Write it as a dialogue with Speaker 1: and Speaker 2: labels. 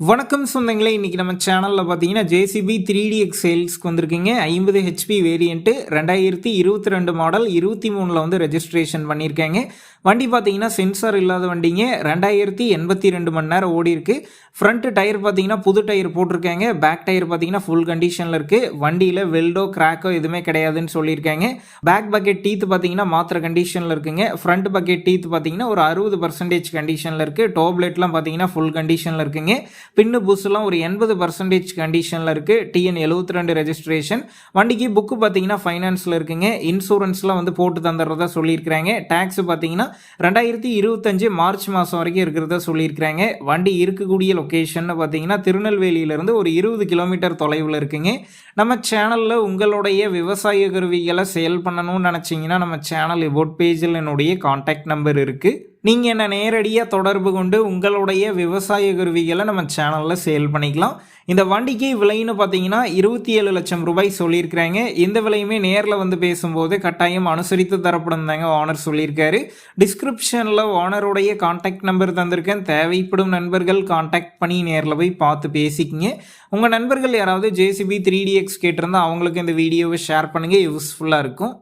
Speaker 1: வணக்கம் சொந்தங்களே இன்றைக்கி நம்ம சேனலில் பார்த்தீங்கன்னா ஜேசிபி த்ரீ டி எக்ஸ் சேல்ஸ்க்கு வந்திருக்கீங்க. ஐம்பது ஹெச்பி வேரியண்ட்டு ரெண்டாயிரத்தி இருபத்தி ரெண்டு மாடல் இருபத்தி மூணில் வந்து ரெஜிஸ்ட்ரேஷன் பண்ணியிருக்காங்க. வண்டி பார்த்தீங்கன்னா சென்சார் இல்லாத வண்டிங்க. ரெண்டாயிரத்தி எண்பத்தி ரெண்டு மணி நேரம் ஓடி இருக்கு. ஃப்ரண்ட் டயர் பார்த்தீங்கன்னா புது டயர் போட்டிருக்காங்க. பேக் டயர் பார்த்தீங்கன்னா ஃபுல் கண்டிஷனில் இருக்குது வண்டியில் வெல்டோ கிராக்கோ எதுவுமே கிடையாதுன்னு சொல்லியிருக்காங்க. பேக் பக்கெட் டீத் பார்த்தீங்கன்னா மாத்திர கண்டிஷனில் இருக்குங்க. ஃப்ரண்ட் பக்கெட் டீத் பார்த்தீங்கன்னா ஒரு அறுபது பர்சன்டேஜ் கண்டிஷனில் இருக்குது டோப்லெட்லாம் பார்த்தீங்கன்னா ஃபுல் கண்டிஷனில் இருக்குங்க. பின்னு புஸ்லாம் ஒரு எண்பது பர்சன்டேஜ் கண்டிஷனில் இருக்குது டிஎன் எழுபத்தி ரெண்டு ரெஜிஸ்ட்ரேஷன் வண்டிக்கு புக்கு பார்த்தீங்கன்னா ஃபைனான்ஸில் இருக்குங்க. இன்சூரன்ஸ்லாம் வந்து போட்டு தந்துடுறதா சொல்லியிருக்கிறாங்க. டேக்ஸ் பார்த்தீங்கன்னா ரெண்டாயிரத்தி இருபத்தஞ்சு மார்ச் மாதம் வரைக்கும் இருக்கிறதா சொல்லியிருக்கிறாங்க. வண்டி இருக்கக்கூடிய லொக்கேஷன் பார்த்தீங்கன்னா திருநெல்வேலியிலேருந்து ஒரு இருபது கிலோமீட்டர் தொலைவில் இருக்குங்க. நம்ம சேனலில் உங்களுடைய விவசாய கருவிகளை சேல் பண்ணணும்னு நினச்சிங்கன்னா நம்ம சேனல் எபோட் பேஜில் என்னுடைய காண்டாக்ட் நம்பர் இருக்குது நீங்கள் என்னை நேரடியாக தொடர்பு கொண்டு உங்களுடைய விவசாய கருவிகளை நம்ம சேனலில் சேல் பண்ணிக்கலாம். இந்த வண்டிக்கு விலைன்னு பார்த்தீங்கன்னா இருபத்தி ஏழு லட்சம் ரூபாய் சொல்லியிருக்கிறாங்க. இந்த விலையுமே நேரில் வந்து பேசும்போது கட்டாயம் அனுசரித்து தரப்படும் தாங்க ஓனர் சொல்லியிருக்காரு. டிஸ்கிரிப்ஷனில் ஓனருடைய காண்டாக்ட் நம்பர் தந்திருக்கேன். தேவைப்படும் நண்பர்கள் காண்டாக்ட் பண்ணி நேரில் போய் பார்த்து பேசிக்கிங்க. உங்கள் நண்பர்கள் யாராவது ஜேசிபி த்ரீ டிஎக்ஸ் கேட்டிருந்தால் அவங்களுக்கு இந்த வீடியோவை ஷேர் பண்ணுங்கள் யூஸ்ஃபுல்லாக இருக்கும்.